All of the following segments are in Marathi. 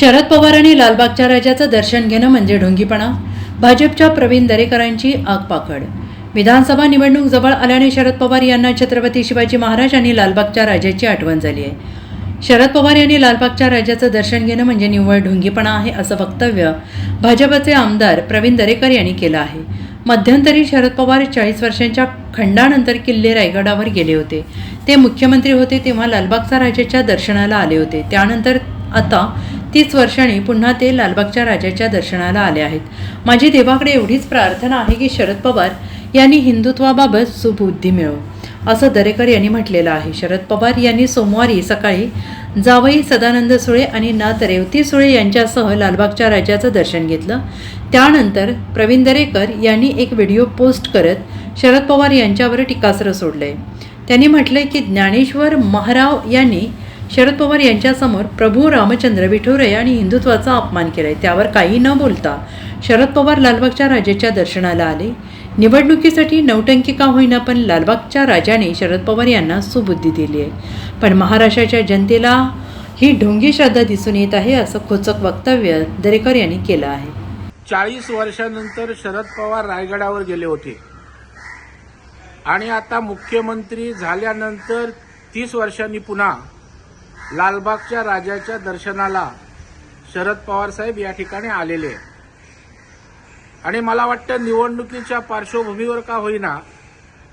शरद पवार आणि लालबागच्या राजाचं दर्शन घेणं म्हणजे ढोंगीपणा. भाजपच्या प्रवीण दरेकरांची आगपाखड विधानसभा निवडणूक जवळ आल्याने शरद पवार यांना छत्रपती शिवाजी महाराज आणि लालबागच्या राजाची आठवण झाली आहे. शरद पवार यांनी लालबागच्या राजाचं दर्शन घेणं म्हणजे निव्वळ ढोंगीपणा आहे असं वक्तव्य भाजपचे आमदार प्रवीण दरेकर यांनी केलं आहे. मध्यंतरी शरद पवार चाळीस वर्षांच्या खंडानंतर किल्ले रायगडावर गेले होते. ते मुख्यमंत्री होते तेव्हा लालबागच्या राजाच्या दर्शनाला आले होते. त्यानंतर आता तीच वर्षांनी पुन्हा ते लालबागच्या राजाच्या दर्शनाला आले आहेत. माझी देवाकडे एवढीच प्रार्थना आहे की शरद पवार यांनी हिंदुत्वाबाबत सुबुद्धी मिळो असं दरेकर यांनी म्हटलेलं आहे. शरद पवार यांनी सोमवारी सकाळी जावई सदानंद सुळे आणि नाथ रेवती सुळे यांच्यासह लालबागच्या राजाचं दर्शन घेतलं. त्यानंतर प्रवीण दरेकर यांनी एक व्हिडिओ पोस्ट करत शरद पवार यांच्यावर टीकास्त्र सोडलंय. त्यांनी म्हटलंय की ज्ञानेश्वर महाराव यांनी शरद पवार यांच्यासमोर प्रभू रामचंद्र विठुरे आणि हिंदुत्वाचा अपमान केलाय. त्यावर काही न बोलता शरद पवार लालबागच्या राजाच्या दर्शनाला आले. निवडणुकीसाठी नौटंकी का होईना पण लालबागच्या राजाने शरद पवार यांना सुबुद्धी दिली आहे पण महाराष्ट्राच्या जनतेला ही ढोंगी श्रद्धा दिसून येत आहे असं खोचक वक्तव्य दरेकर यांनी केलं आहे. चाळीस वर्षानंतर शरद पवार रायगडावर गेले होते. आणि आता मुख्यमंत्री झाल्यानंतर तीस वर्षांनी पुन्हा लालबागच्या राजाच्या दर्शनाला शरद पवार साहेब या ठिकाणी आलेले. आणि मला वाटतं निवडणुकीच्या पार्श्वभूमीवर का होईना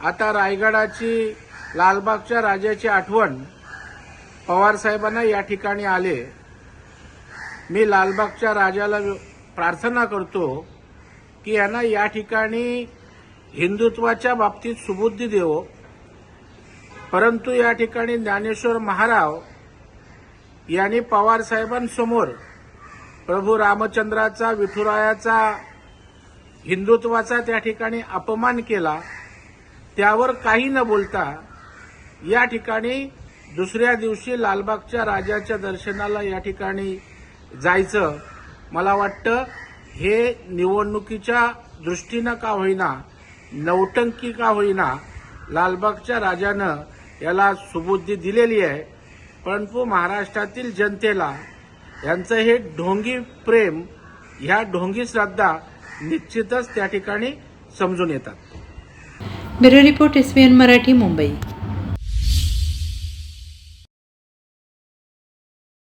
आता रायगडाची लालबागच्या राजाची आठवण पवार साहेबांना या ठिकाणी आले. मी लालबागच्या राजाला प्रार्थना करतो की यांना या ठिकाणी हिंदुत्वाच्या बाबतीत सुबुद्धी देवो. परंतु या ठिकाणी ज्ञानेश्वर महाराव यांनी पवार साहेबांसमोर प्रभू रामचंद्राचा विठुरायाचा हिंदुत्वाचा त्या ठिकाणी अपमान केला. त्यावर काही न बोलता या ठिकाणी दुसऱ्या दिवशी लालबागच्या राजाच्या दर्शनाला या ठिकाणी जायचं. मला वाटतं हे निवडणुकीच्या दृष्टीनं का होईना नौटंकी का होईना लालबागच्या राजानं याला सुबुद्धी दिलेली आहे. परंतु महाराष्ट्रातील जनतेला यांचं हे ढोंगी प्रेम ह्या ढोंगी श्रद्धा निश्चितच त्या ठिकाणी समजून येतात. Bureau report S Marathi Mumbai.